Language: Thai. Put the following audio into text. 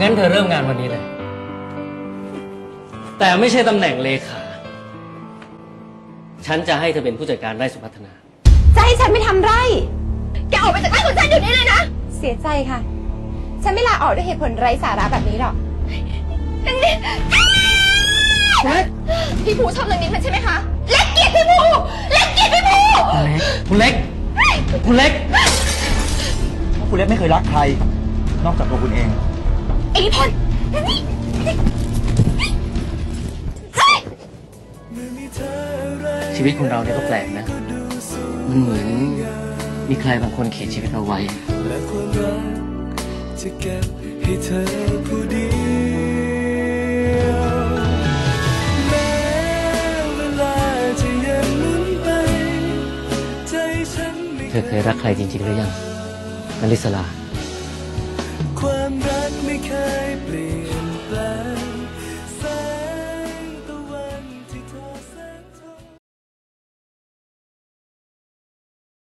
งั้นเธอเริ่มงานวันนี้เลย แต่ไม่ใช่ตำแหน่งเลขา ฉันจะให้เธอเป็นผู้จัดการไร่สุพัฒนา จะให้ฉันไม่ทำไร่ แกออกไปจากบ้านของฉันอยู่นี้เลยนะ เสียใจค่ะ ฉันไม่ลาออกด้วยเหตุผลไร้สาระแบบนี้หรอกนางนี่พี่ภูชอบนางนี้มันใช่ไหมคะเล็กเกียดพี่ภูเล็กเกียดพี่ภูคุณเล็ก คุณเล็กเพราะคุณเล็กไม่เคยรักใคร นอกจากตัวคุณเอง ไอ้นิพนธ์นางนี่ชีวิตคนเราเนี่ยก็แปลกนะ มันเหมือนมีใครบางคนเขียนชีวิตเราไว้และความรักจะเก็บให้เธอผู้เดียวแม้เวลาจะยังหมุนไป ใจฉันไม่เธอเคยรักใครจริงๆหรือยังนลิสลาความรั กไม่เคยเปลี่ยนแปลง